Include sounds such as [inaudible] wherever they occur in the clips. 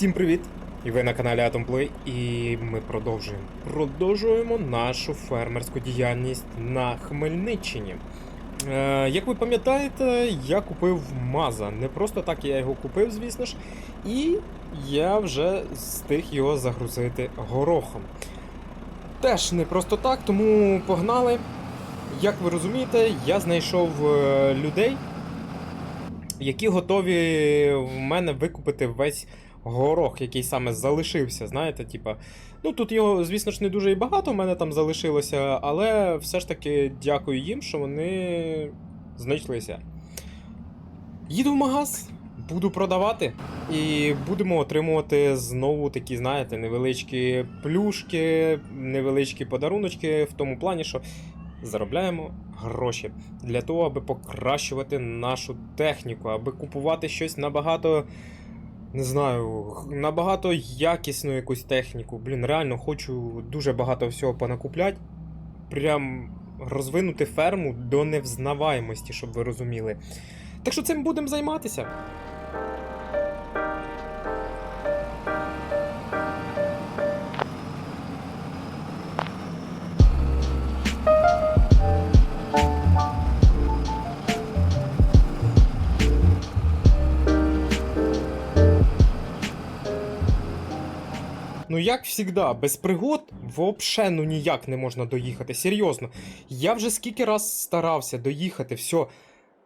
Всім привіт! І ви на каналі Atomplay, і ми продовжуємо. Продовжуємо нашу фермерську діяльність на Хмельниччині. Е, як ви пам'ятаєте, я купив Маза. Не просто так я його купив, звісно ж, і я вже встиг його загрузити горохом. Теж не просто так, тому погнали. Як ви розумієте, я знайшов е, людей, які готові в мене викупити весь горох, який саме залишився. Знаєте, типа. Ну тут його, звісно ж, не дуже і багато в мене там залишилося, але все ж таки дякую їм, що вони знайшлися. Їду в магаз, буду продавати, і будемо отримувати знову такі, знаєте, невеличкі плюшки, невеличкі подаруночки в тому плані, що заробляємо гроші для того, аби покращувати нашу техніку, аби купувати щось набагато. Не знаю, набагато якісну якусь техніку. Блін, реально хочу дуже багато всього понакупляти. Прям розвинути ферму до невзнаваємості, щоб ви розуміли. Так що цим будемо займатися. Ну, як завжди, без пригод вообще ну ніяк не можна доїхати. Серйозно. Я вже скільки раз старався доїхати, все.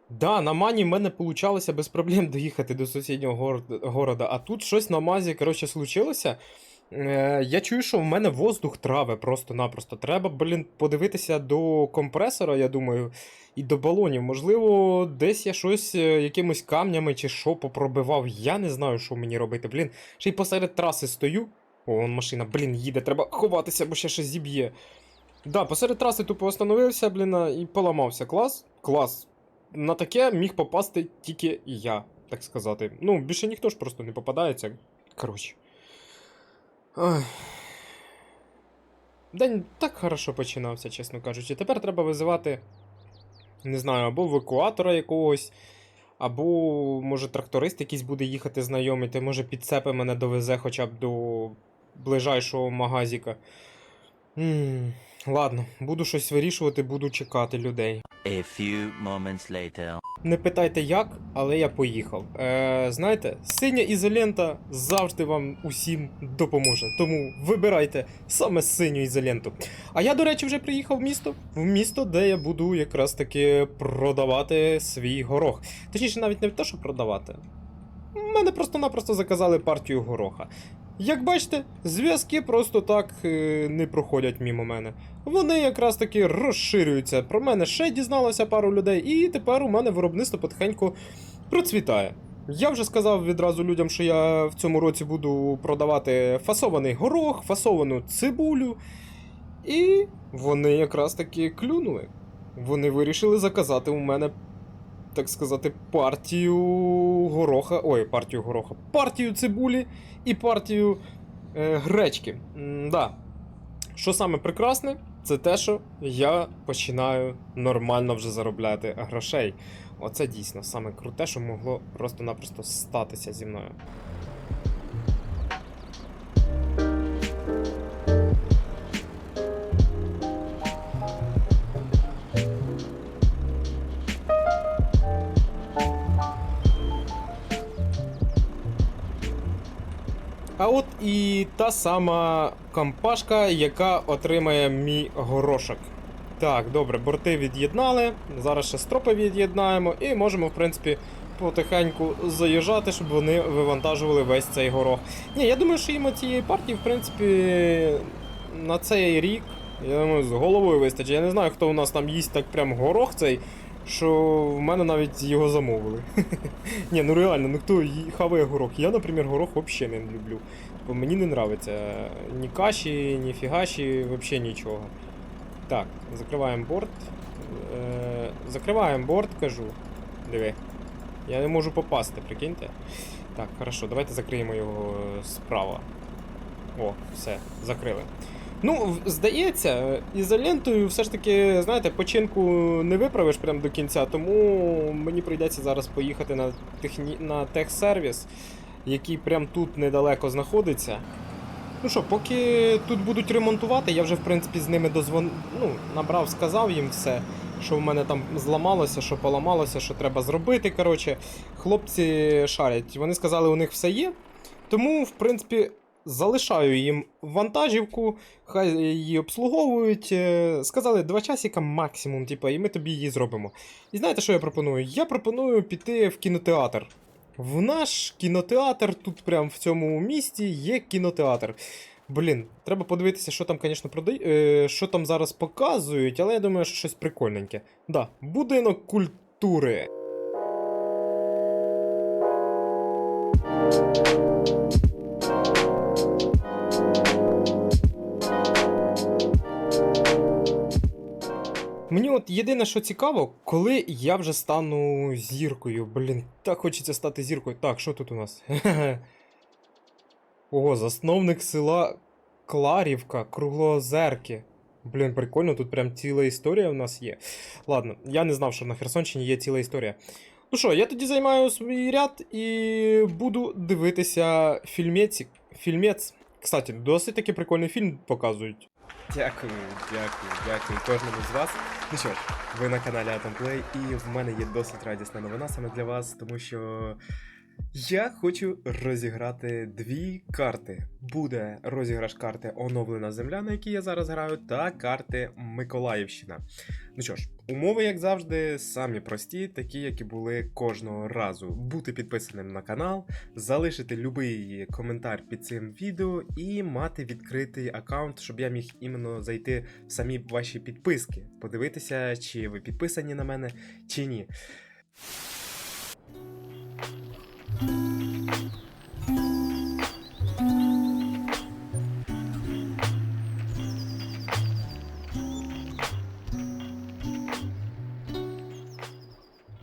Да, на мані в мене получалося без проблем доїхати до сусіднього гор- города, а тут щось на мазі, коротше, случилося. Е, я чую, що в мене воздух траве просто-напросто. Треба, блін, подивитися до компресора, я думаю, і до балонів. Можливо, десь я щось е, якимось камнями чи що попробивав. Я не знаю, що мені робити. Блін, ще й посеред траси стою. О, вон машина, блін, їде, треба ховатися, бо ще щось зіб'є. Да, посеред траси тупо остановився, блін, і поламався. Клас? Клас. На таке міг попасти тільки я, так сказати. Ну, більше ніхто ж просто не попадається. Коротше. День так хорошо починався, чесно кажучи. Тепер треба визивати, не знаю, або евакуатора якогось, або, може, тракторист якийсь буде їхати знайомити, може, підцепи мене довезе хоча б до ближайшого магазика. м ладно, буду щось вирішувати, буду чекати людей. A few moments later. Не питайте як, але я поїхав. Е, знаєте, синя ізолента завжди вам усім допоможе. Тому вибирайте саме синю ізоленту. А я, до речі, вже приїхав в місто. В місто, де я буду якраз таки продавати свій горох. Точніше, навіть не те, що продавати. Мене просто-напросто заказали партію гороха. Як бачите, зв'язки просто так е, не проходять мімо мене. Вони якраз таки розширюються. Про мене ще дізналося пару людей, і тепер у мене виробництво потихеньку процвітає. Я вже сказав відразу людям, що я в цьому році буду продавати фасований горох, фасовану цибулю. І вони якраз таки клюнули. Вони вирішили заказати у мене, так сказати, партію гороха. Ой, партію гороха, партію цибулі і партію е, гречки. М-да. Що саме прекрасне, це те, що я починаю нормально вже заробляти грошей. Оце дійсно саме круте, що могло просто-напросто статися зі мною. А от і та сама компашка, яка отримає мій горошок. Так, добре, борти від'єднали. Зараз ще стропи від'єднаємо і можемо, в принципі, потихеньку заїжджати, щоб вони вивантажували весь цей горох. Ні, я думаю, що їм цієї партії, в принципі, на цей рік, я думаю, з головою вистачить. Я не знаю, хто у нас там їсть так прям горох цей, що в мене навіть його замовили. [laughs] Ні, ну реально, ну хто хаває горох? Я, наприклад, горох взагалі не люблю. Бо мені не нравиться ні каші, ні фігаші, взагалі нічого. Так, закриваємо борт. Е, закриваємо борт, кажу. Диви. Я не можу попасти, прикиньте. Так, хорошо, давайте закриємо його е, справа. О, все, закрили. Ну, здається, ізолентою все ж таки, знаєте, починку не виправиш прямо до кінця, тому мені прийдеться зараз поїхати на, техні... на техсервіс, який прямо тут недалеко знаходиться. Ну що, поки тут будуть ремонтувати, я вже в принципі з ними дозвон... ну, набрав, сказав їм все, що в мене там зламалося, що поламалося, що треба зробити. Коротше, хлопці шарять. Вони сказали, у них все є. Тому, в принципі, залишаю їм вантажівку, хай її обслуговують. Е, Сказали, два часика максимум, типу, і ми тобі її зробимо. І знаєте, що я пропоную? Я пропоную піти в кінотеатр. В наш кінотеатр, тут прямо в цьому місті є кінотеатр. Блін, треба подивитися, що там, звісно, продай... е, що там зараз показують, але я думаю, що щось прикольненьке. Да, будинок культури. Мені от єдине, що цікаво, коли я вже стану зіркою. Блін, так хочеться стати зіркою. Так, що тут у нас? [laughs] Ого, засновник села Кларівка, Круглоозерки. Блін, прикольно, тут прям ціла історія в нас є. Ладно, я не знав, що на Херсонщині є ціла історія. Ну що, я тоді займаю свій ряд і буду дивитися. Фільмець. Кстати, досить таки прикольний фільм показують. Дякую, дякую, дякую кожному з вас. Ну що ж, ви на каналі Atomplay, і в мене є досить радісна новина саме для вас, тому що я хочу розіграти дві карти. Буде розіграш карти Оновлена Земля, на якій я зараз граю, та карти Миколаївщина. Ну що ж, умови, як завжди, самі прості, такі, як і були кожного разу. Бути підписаним на канал, залишити будь-який коментар під цим відео і мати відкритий аккаунт, щоб я міг іменно зайти в самі ваші підписки, подивитися, чи ви підписані на мене, чи ні.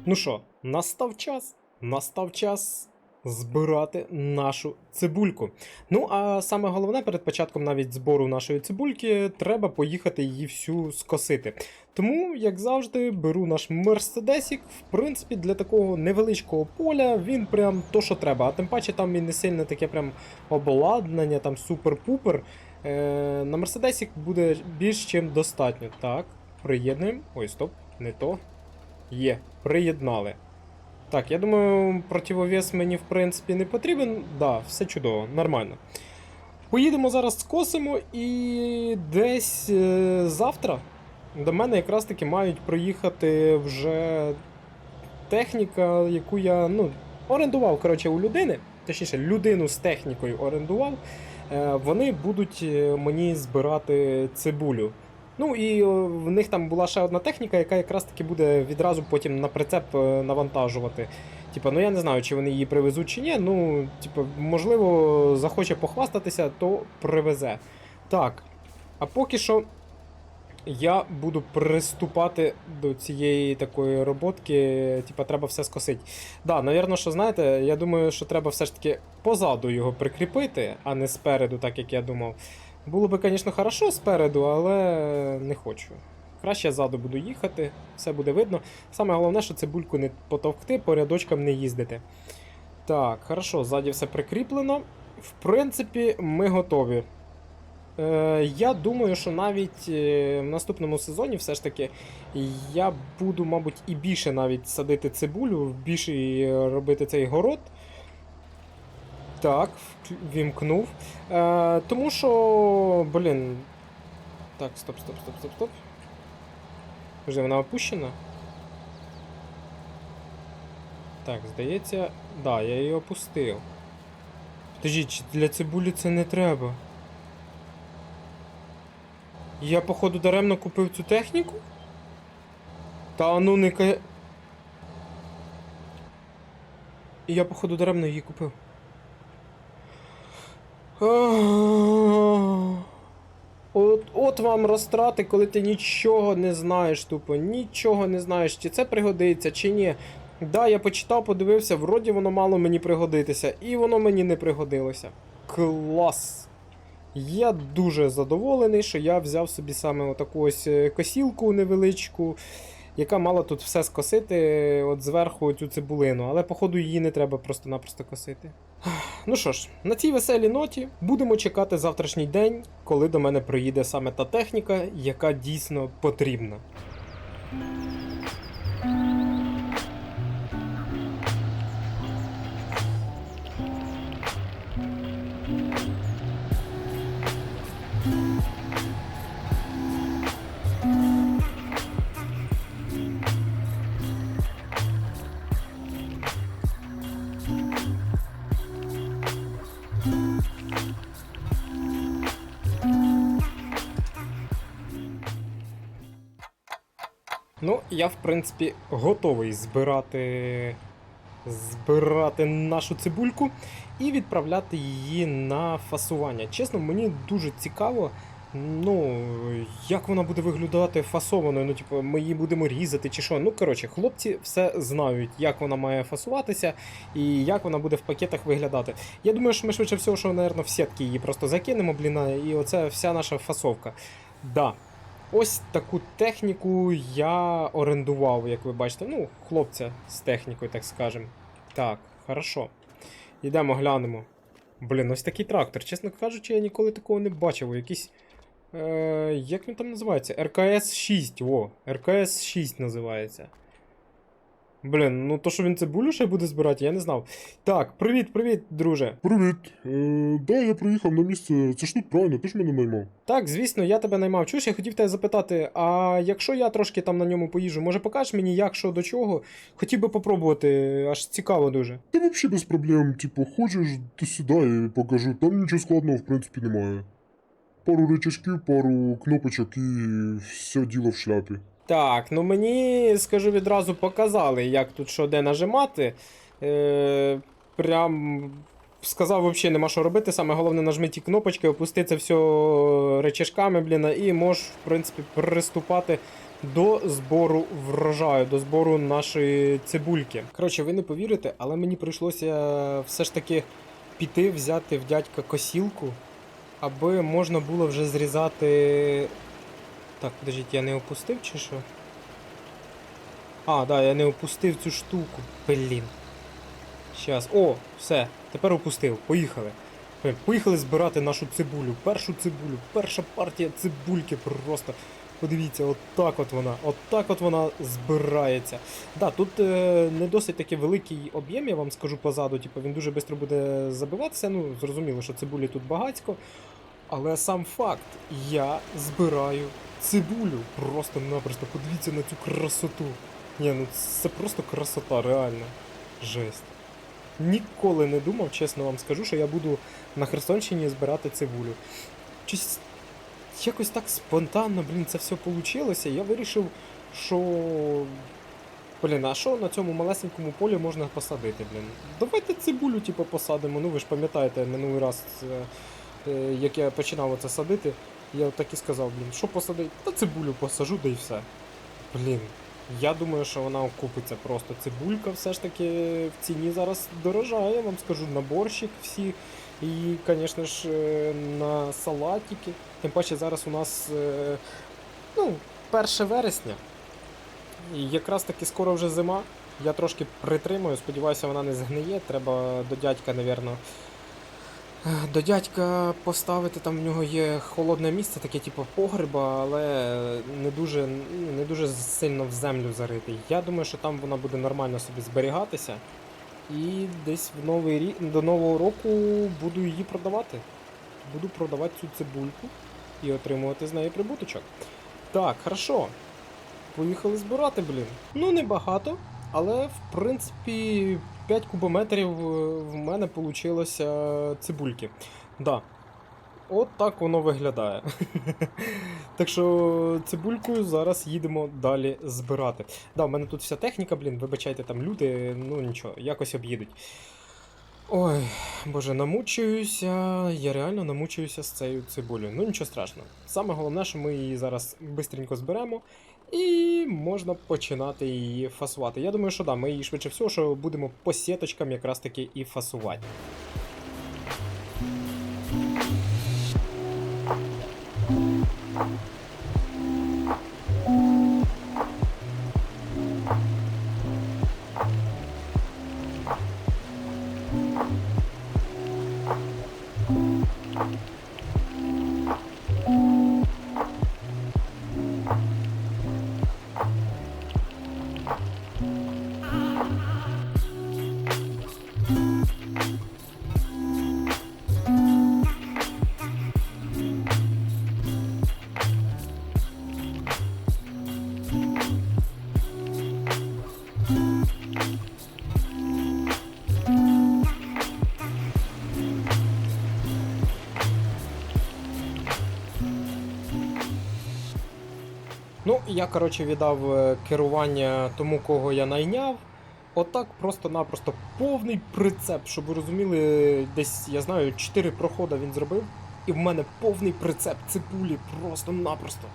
Ну що, настав час? Настав час збирати нашу цибульку. Ну, а саме головне, перед початком навіть збору нашої цибульки, треба поїхати її всю скосити. Тому, як завжди, беру наш мерседесік. В принципі, для такого невеличкого поля він прям то, що треба. А тим паче там і не сильно таке прям обладнання, там супер-пупер. Е, на мерседесік буде більш чим достатньо. Так, приєднуємо. Ой, стоп, не то. Є, приєднали. Так, я думаю, противовес мені в принципі не потрібен. Да, все чудово, нормально. Поїдемо зараз скосимо і десь е, завтра до мене якраз таки мають проїхати вже техніка, яку я ну, орендував коротше, у людини. Точніше, людину з технікою орендував. Е, вони будуть е, мені збирати цибулю. Ну і в них там була ще одна техніка, яка якраз таки буде відразу потім на прицеп е, навантажувати. Типа, ну я не знаю, чи вони її привезуть чи ні. Ну, типа, можливо, захоче похвастатися, то привезе. Так. А поки що я буду приступати до цієї такої роботки. Типа, треба все скосити. Да, навірно, що знаєте, я думаю, що треба все ж таки позаду його прикріпити, а не спереду, так як я думав. Було би, звісно, хорошо спереду, але не хочу. Краще ззаду буду їхати, все буде видно. Саме головне, що цибульку не потовкти, по рядочкам не їздити. Так, хорошо, ззаді все прикріплено. В принципі, ми готові. Е, я думаю, що навіть е, в наступному сезоні все ж таки я буду, мабуть, і більше навіть садити цибулю, більше робити цей город. Так, вімкнув. Е, тому що, блін. Так, стоп, стоп, стоп, стоп, стоп. Вже вона опущена. Так, здається. Да, я її опустив. Подождіть, для цибулі це не треба. Я, походу, даремно купив цю техніку? Та ну не ка. Я, походу, даремно її купив. От, от вам розтрати, коли ти нічого не знаєш, тупо, нічого не знаєш, чи це пригодиться, чи ні. Да, я почитав, подивився, вроді воно мало мені пригодитися, і воно мені не пригодилося. Клас! Я дуже задоволений, що я взяв собі саме отаку ось е, косілку невеличку, яка мала тут все скосити е, от зверху цю цибулину, але походу її не треба просто-напросто косити. Ну що ж, на цій веселій ноті будемо чекати завтрашній день, коли до мене приїде саме та техніка, яка дійсно потрібна. Я, в принципі, готовий збирати. Збирати нашу цибульку і відправляти її на фасування. Чесно, мені дуже цікаво, ну, як вона буде виглядати фасованою. Ну, типу, ми її будемо різати чи що. Ну, коротше, хлопці все знають, як вона має фасуватися і як вона буде в пакетах виглядати. Я думаю, що ми швидше всього, що, мабуть, в сітки її просто закинемо, блін, і оце вся наша фасовка. Да, Ось таку техніку я орендував, як ви бачите. Ну, хлопця з технікою, так скажемо. Так, хорошо. Йдемо, глянемо. Блін, ось такий трактор. Чесно кажучи, я ніколи такого не бачив. Якийсь. Е, як він там називається? РКС 6. О, РКС 6 називається. Блін, ну то, що він цибулю ще буде збирати, я не знав. Так, привіт, привіт, друже. Привіт. Е, да, я приїхав на місце. Це ж тут правильно, ти ж мене наймав. Так, звісно, я тебе наймав. Чуєш, я хотів тебе запитати, а якщо я трошки там на ньому поїжджу, може покажеш мені, як що до чого? Хотів би попробувати, аж цікаво дуже. Та взагалі без проблем. Типу, хочеш, то сюди і покажу. Там нічого складного, в принципі, немає. Пару рычажків, пару кнопочок і все діло в шляпі. Так, ну мені, скажу відразу, показали, як тут що де нажимати. Е, прям сказав, взагалі нема що робити. Саме головне нажми ті кнопочки, опусти це все речашками, блін, і можеш, в принципі, приступати до збору врожаю, до збору нашої цибульки. Коротше, ви не повірите, але мені прийшлося все ж таки піти, взяти в дядька косілку, аби можна було вже зрізати так, подождіть, я не опустив чи що? А, да, я не опустив цю штуку. Блін. Щас. О, все, тепер опустив. Поїхали. Е, Поїхали збирати нашу цибулю. Першу цибулю, перша партія цибульки просто. Подивіться, отак от вона, отак от вона збирається. Да, тут е, не досить такий великий об'єм, я вам скажу позаду, типу, він дуже швидко буде забиватися. Ну, зрозуміло, що цибулі тут багатько. Але сам факт, я збираю цибулю. Просто-напросто подивіться на цю красоту. Ні, ну це просто красота, реально. Жесть. Ніколи не думав, чесно вам скажу, що я буду на Херсонщині збирати цибулю. Щось якось так спонтанно, блін, це все вийшло. Я вирішив, що. Блін, а що на цьому малесенькому полі можна посадити, блін? Давайте цибулю, типу, посадимо. Ну ви ж пам'ятаєте, минулий раз, е, е, як я починав це садити, я так і сказав, блін, що посадити? Та цибулю посажу, да і все. Блін, я думаю, що вона окупиться просто. Цибулька все ж таки в ціні зараз дорожає, я вам скажу, на борщик всі. І, звісно ж, е, на салатики. Тим паче зараз у нас е, ну, 1 вересня. І якраз таки скоро вже зима. Я трошки притримую, сподіваюся, вона не згниє. Треба до дядька, напевно, до дядька поставити, там в нього є холодне місце, таке типу погреба, але не дуже, не дуже сильно в землю заритий. Я думаю, що там вона буде нормально собі зберігатися. І десь в новий рік, до нового року буду її продавати. Буду продавати цю цибульку і отримувати з неї прибуточок. Так, хорошо. Поїхали збирати, блін. Ну, не багато, але в принципі 5 кубометрів е, в мене вийшло цибульки. Да. От так воно виглядає. [laughs] так що цибулькою зараз їдемо далі збирати. Да, в мене тут вся техніка, блін, вибачайте, там люди, ну нічого, якось об'їдуть. Ой, боже, намучуюся. Я реально намучуюся з цією цибулею. Ну нічого страшного. Саме головне, що ми її зараз бистренько зберемо. І можна починати її фасувати. Я думаю, що да, ми її швидше всього, що будемо по сіточкам якраз таки і фасувати. Ну, я, коротше, віддав е, керування тому, кого я найняв. Отак просто-напросто повний прицеп, щоб ви розуміли, десь, я знаю, 4 проходи він зробив, і в мене повний прицеп цибулі просто-напросто.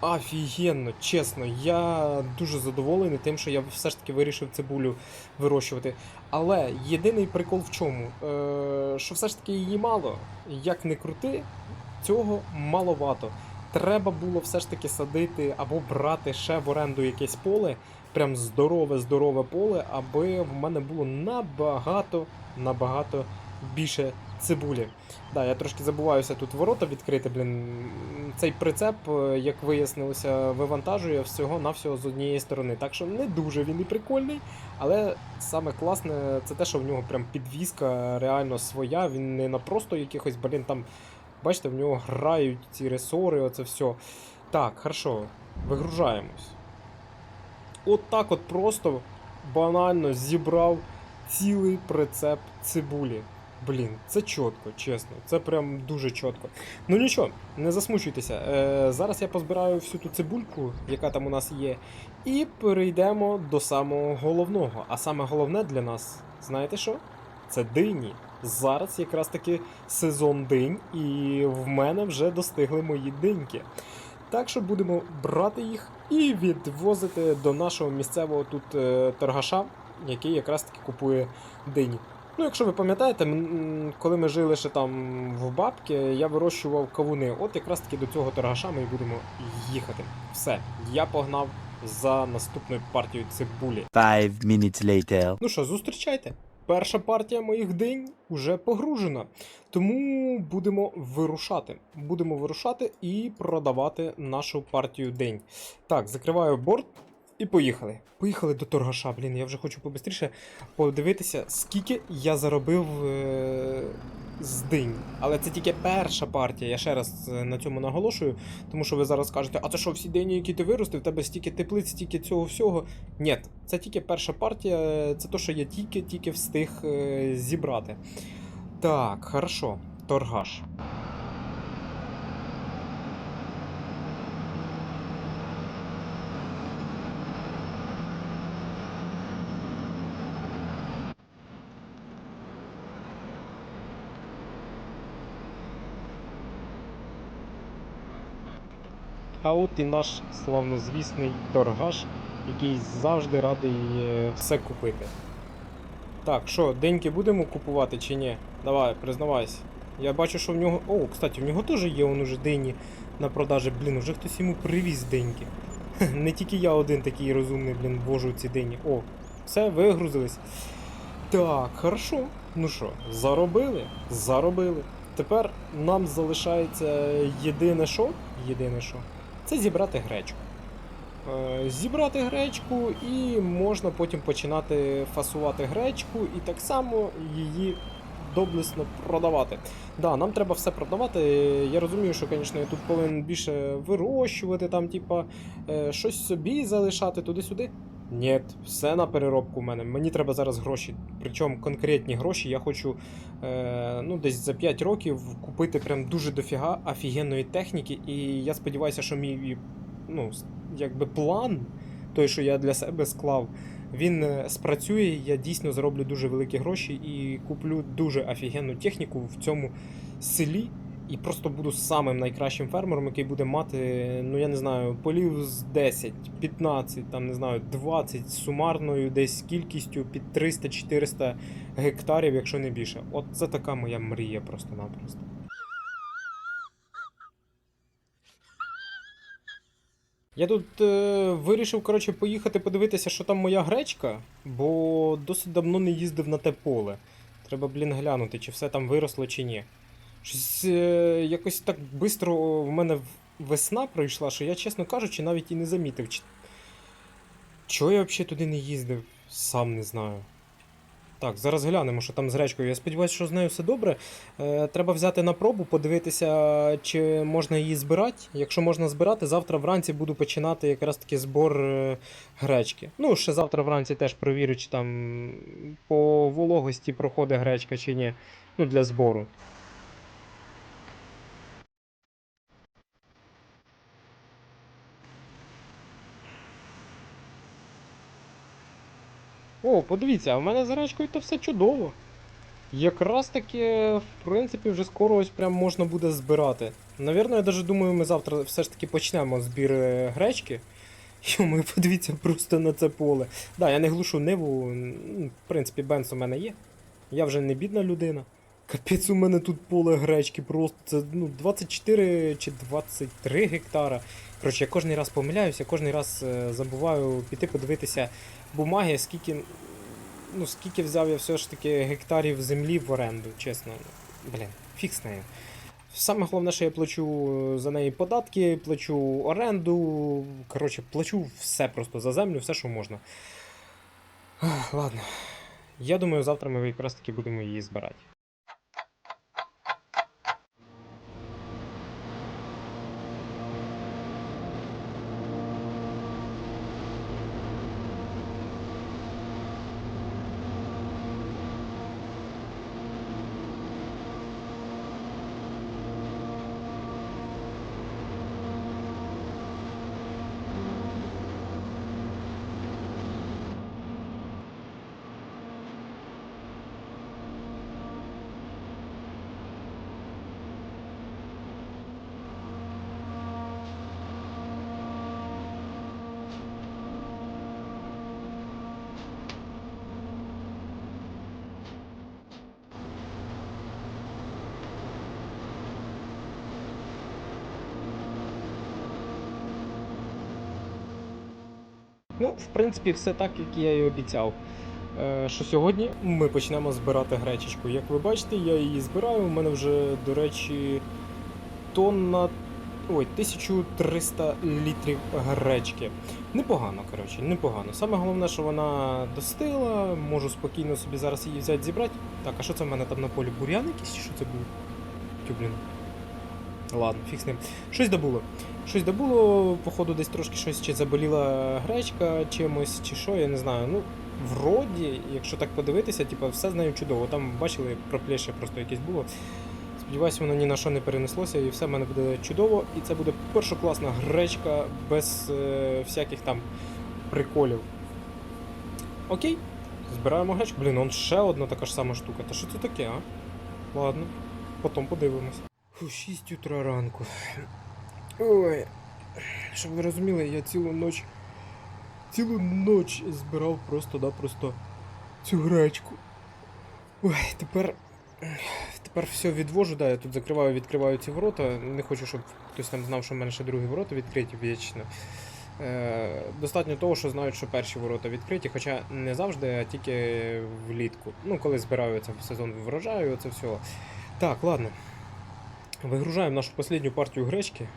Офігенно, чесно, я дуже задоволений тим, що я все ж таки вирішив цибулю вирощувати. Але єдиний прикол в чому? Е, що все ж таки її мало. Як не крути, цього маловато треба було все ж таки садити або брати ще в оренду якесь поле, прям здорове, здорове поле, аби в мене було набагато, набагато більше цибулі. Да, я трошки забуваюся тут ворота відкрити, блін. Цей прицеп, е, як вияснилося, вивантажує всього навсього з однієї сторони. Так що не дуже він і прикольний, але саме класне це те, що в нього прям підвізка реально своя. Він не на просто якихось, блін, там Бачите, в нього грають ці ресори, оце все. Так, хорошо, вигружаємось. От так от просто банально зібрав цілий прицеп цибулі. Блін, це чітко, чесно. Це прям дуже чітко. Ну нічого, не засмучуйтеся. Е, зараз я позбираю всю ту цибульку, яка там у нас є, і перейдемо до самого головного. А саме головне для нас, знаєте що? Це дині. Зараз якраз таки сезон динь, і в мене вже достигли мої диньки. Так що будемо брати їх і відвозити до нашого місцевого тут е, торгаша, який якраз таки купує дині. Ну, якщо ви пам'ятаєте, коли ми жили ще там в бабки, я вирощував кавуни. От якраз таки до цього торгаша ми і будемо їхати. Все, я погнав за наступною партією цибулі. Five minutes later. Ну що, зустрічайте. Перша партія моїх день уже погружена. Тому будемо вирушати. Будемо вирушати і продавати нашу партію день. Так, закриваю борт і поїхали. Поїхали до торгаша. Блін, я вже хочу побистріше подивитися, скільки я заробив е- з динь. Але це тільки перша партія. Я ще раз е, на цьому наголошую, тому що ви зараз скажете, а це що, всі дині, які ти виростив, в тебе стільки теплиць, стільки цього всього. Ні, це тільки перша партія, це то, що я тільки-тільки встиг е, зібрати. Так, хорошо, торгаш. А от і наш славнозвісний торгаш, який завжди радий е, все купити. Так, що, деньки будемо купувати чи ні? Давай, признавайся. Я бачу, що в нього. О, кстати, в нього теж є он уже дині на продажі. Блін, вже хтось йому привіз деньки. Не тільки я один такий розумний, блін, ввожу ці дині. О, все, вигрузились. Так, хорошо. Ну що, заробили? Заробили. Тепер нам залишається єдине що? Єдине що? Це зібрати гречку. Е, Зібрати гречку і можна потім починати фасувати гречку і так само її доблесно продавати. Да, нам треба все продавати. Я розумію, що, звісно, я тут повинен більше вирощувати, там, типа, е, щось собі залишати туди-сюди. Ні, все на переробку в мене. Мені треба зараз гроші. Причому конкретні гроші. Я хочу е, ну, десь за 5 років купити прям дуже дофіга офігенної техніки. І я сподіваюся, що мій ну, якби план той, що я для себе склав, він е, спрацює, я дійсно зароблю дуже великі гроші і куплю дуже офігенну техніку в цьому селі. І просто буду самим найкращим фермером, який буде мати, ну я не знаю, полів з 10, 15, там не знаю, 20 сумарною десь кількістю під 300-400 гектарів, якщо не більше. От це така моя мрія просто-напросто. Я тут е, вирішив, коротше, поїхати подивитися, що там моя гречка, бо досить давно не їздив на те поле. Треба, блін, глянути, чи все там виросло, чи ні. Щось е, якось так швидко в мене весна пройшла, що я, чесно кажучи, навіть і не замітив. Чи... Чого я взагалі туди не їздив, сам не знаю. Так, зараз глянемо, що там з гречкою. Я сподіваюся, що з нею все добре. Е, треба взяти на пробу, подивитися, чи можна її збирати. Якщо можна збирати, завтра вранці буду починати якраз таки збор е, гречки. Ну, ще завтра вранці теж провірю, чи там по вологості проходить гречка чи ні. Ну, для збору. О, подивіться, а в мене з гречкою то все чудово. Якраз таки, в принципі, вже скоро ось прям можна буде збирати. Навірно, я даже думаю, ми завтра все ж таки почнемо збір е, гречки. Йому, [laughs] подивіться просто на це поле. Да, я не глушу ниву. В принципі, бенс у мене є. Я вже не бідна людина. Капець, у мене тут поле гречки просто це ну, 24 чи 23 гектара. Коротше, я кожен раз помиляюся, кожен раз е, забуваю піти подивитися бумаги, скільки, ну, скільки взяв я все ж таки гектарів землі в оренду, чесно. Блін, фіг з нею. Саме головне, що я плачу за неї податки, плачу оренду. Коротше, плачу все просто за землю, все, що можна. Ладно. Я думаю, завтра ми якраз таки будемо її збирати. Ну, в принципі, все так, як я і обіцяв. Е, Що сьогодні ми почнемо збирати гречечку. Як ви бачите, я її збираю. У мене вже, до речі, тонна. Ой, 1300 літрів гречки. Непогано, коротше, непогано. Саме головне, що вона достигла, можу спокійно собі зараз її взяти зібрати. Так, а що це в мене там на полі бур'ян якийсь? Що це був? Тю, блін. Ладно, фіг з ним. Щось добуло. Щось добуло, походу, десь трошки щось чи заболіла гречка чимось, чи що, я не знаю. Ну, вроді, якщо так подивитися, типу, все з нею чудово. Там бачили, проплеще просто якесь було. Сподіваюсь, воно ні на що не перенеслося, і все в мене буде чудово. І це буде першокласна гречка без е, всяких там приколів. Окей, збираємо гречку. Блін, он ще одна така ж сама штука. Та що це таке, а? Ладно, потім подивимось. Фу, 6 утра ранку. Ой. Щоб ви розуміли, я цілу ніч. Цілу ніч збирав просто-напросто цю гречку. Ой, тепер. Тепер все відвожу, да, я тут закриваю, відкриваю ці ворота. Не хочу, щоб хтось там знав, що в мене ще другі ворота відкриті вічно. Е, достатньо того, що знають, що перші ворота відкриті, хоча не завжди, а тільки влітку. Ну, коли збираю це в сезон врожаю, це все. Так, ладно. Вигружаємо нашу останню партію гречки.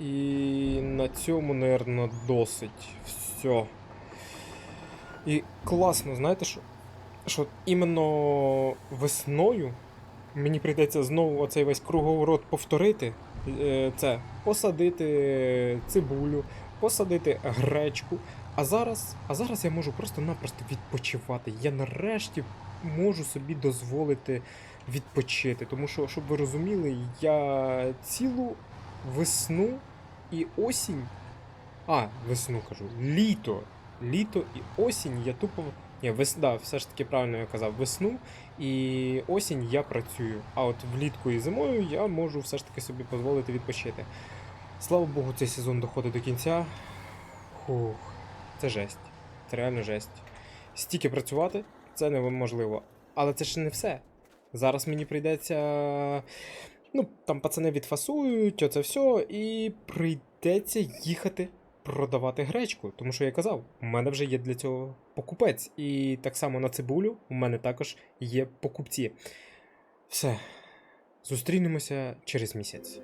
І на цьому, напевно, досить. Все. І класно, знаєте, що, що іменно весною мені прийдеться знову оцей весь круговорот повторити. Е, Це посадити цибулю, посадити гречку. А зараз, а зараз я можу просто-напросто відпочивати. Я нарешті можу собі дозволити відпочити. Тому що, щоб ви розуміли, я цілу весну і осінь А, весну кажу. Літо. Літо і осінь я тупо. Ні, вес... да, все ж таки правильно я казав, весну і осінь я працюю. А от влітку і зимою я можу все ж таки собі дозволити відпочити. Слава Богу, цей сезон доходить до кінця. Фух, це жесть. Це реально жесть. Стільки працювати це неможливо. Але це ще не все. Зараз мені прийдеться. Ну, там пацани відфасують, оце все, і прийдеться їхати продавати гречку. Тому що я казав, у мене вже є для цього покупець. І так само на цибулю у мене також є покупці. Все. Зустрінемося через місяць.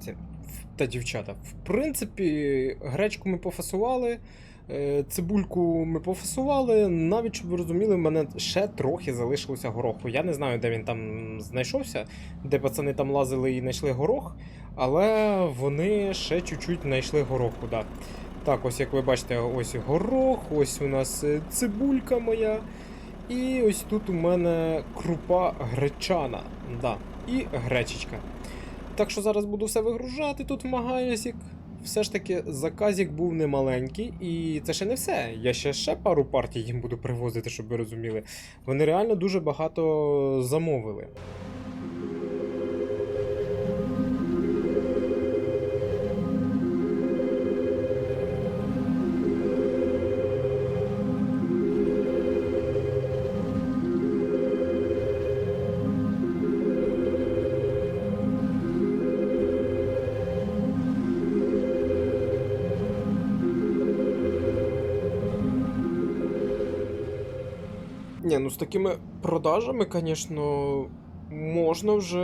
Хлопці та дівчата, в принципі, гречку ми пофасували, е, цибульку ми пофасували. Навіть щоб ви розуміли, в мене ще трохи залишилося гороху. Я не знаю, де він там знайшовся, де пацани там лазили і знайшли горох, але вони ще чуть-чуть знайшли гороху. Да. Так, ось як ви бачите, ось горох, ось у нас е, цибулька моя. І ось тут у мене крупа гречана. Да. І гречечка. Так що зараз буду все вигружати тут в магазик. Все ж таки, заказик був немаленький, і це ще не все. Я ще ще пару партій їм буду привозити, щоб ви розуміли. Вони реально дуже багато замовили. Ну з такими продажами, звісно, можна вже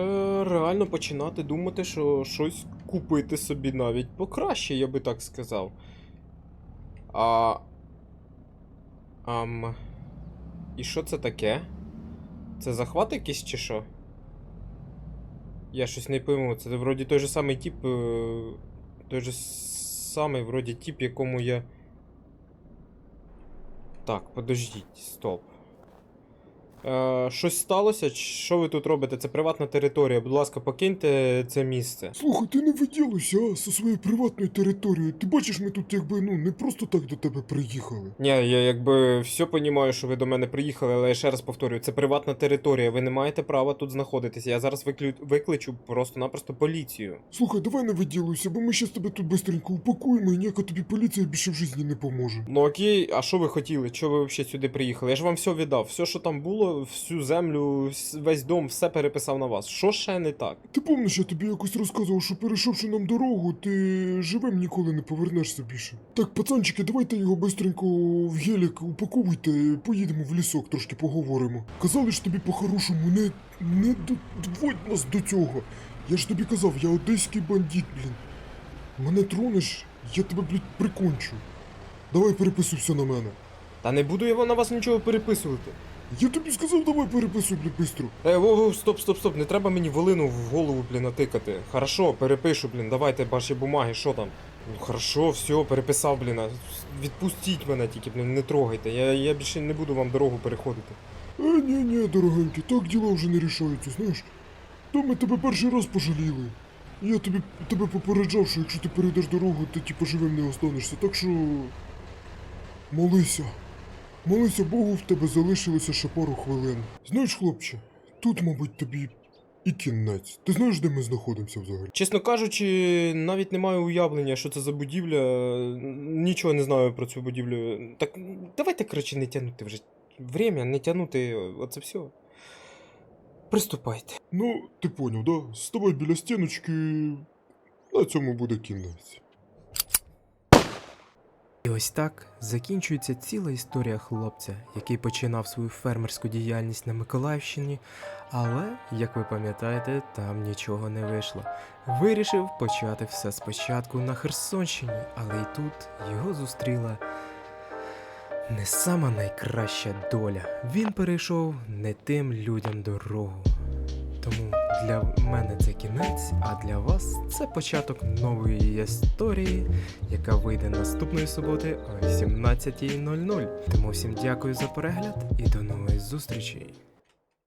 реально починати думати, що щось купити собі навіть покраще, я би так сказав. А. Ам. І що це таке? Це захват якийсь чи що? Я щось не пойму. Це вроді той же самий тип. е, Той же самий вроді тип, якому я. Так, подождіть, стоп. Е, щось сталося? Що ви тут робите? Це приватна територія. Будь ласка, покиньте це місце. Слухай, ти не виділися, а, зі своєю приватною територією. Ти бачиш, ми тут якби ну не просто так до тебе приїхали. Ні, я якби все розумію, що ви до мене приїхали, але я ще раз повторюю, це приватна територія. Ви не маєте права тут знаходитися. Я зараз виклю... викличу просто-напросто поліцію. Слухай, давай не виділуйся, бо ми щас тебе тут бистренько упакуємо, і ніяка тобі поліція більше в житті не поможе. Ну окей, а що ви хотіли? Чого ви взагалі сюди приїхали? Я ж вам все віддав. Все, що там було, всю землю, весь дом, все переписав на вас. Що ще не так? Ти пам'ятаєш, я тобі якось розказував, що перейшовши нам дорогу, ти живим ніколи не повернешся більше. Так, пацанчики, давайте його бистренько в гелік упаковуйте, поїдемо в лісок, трошки поговоримо. Казали ж тобі по-хорошому, не, не доводь нас до цього. Я ж тобі казав, я одеський бандит, блін. Мене тронеш, я тебе, блядь, прикончу. Давай переписуйся на мене. Та не буду я на вас нічого переписувати. Я тобі сказав, давай переписуй, блядь, бистро. Е, во, во, стоп, стоп, стоп, не треба мені волину в голову, блін, натикати. Хорошо, перепишу, блін, давайте ваші бумаги, що там? Ну, хорошо, все, переписав, блін. а Відпустіть мене тільки, блін, не трогайте. Я, я більше не буду вам дорогу переходити. Е, ні, ні, дорогенький, так діла вже не рішаються, знаєш. То ми тебе перший раз пожаліли. Я тобі тебе попереджав, що якщо ти перейдеш дорогу, ти типу живим не останешся. Так що. Молися. Молися Богу, в тебе залишилося ще пару хвилин. Знаєш, хлопче, тут, мабуть, тобі і кінець. Ти знаєш, де ми знаходимося взагалі? Чесно кажучи, навіть не маю уявлення, що це за будівля. Нічого не знаю про цю будівлю. Так давайте, коротше, не тягнути вже. Время, не тягнути, оце все. Приступайте. Ну, ти поняв, да? Ставай біля стіночки. На цьому буде кінець. І ось так закінчується ціла історія хлопця, який починав свою фермерську діяльність на Миколаївщині, але, як ви пам'ятаєте, там нічого не вийшло. Вирішив почати все спочатку на Херсонщині, але і тут його зустріла не сама найкраща доля. Він перейшов не тим людям дорогу. Тому Для мене це кінець, а для вас це початок нової історії, яка вийде наступної суботи о 17.00. Тому всім дякую за перегляд і до нової зустрічі.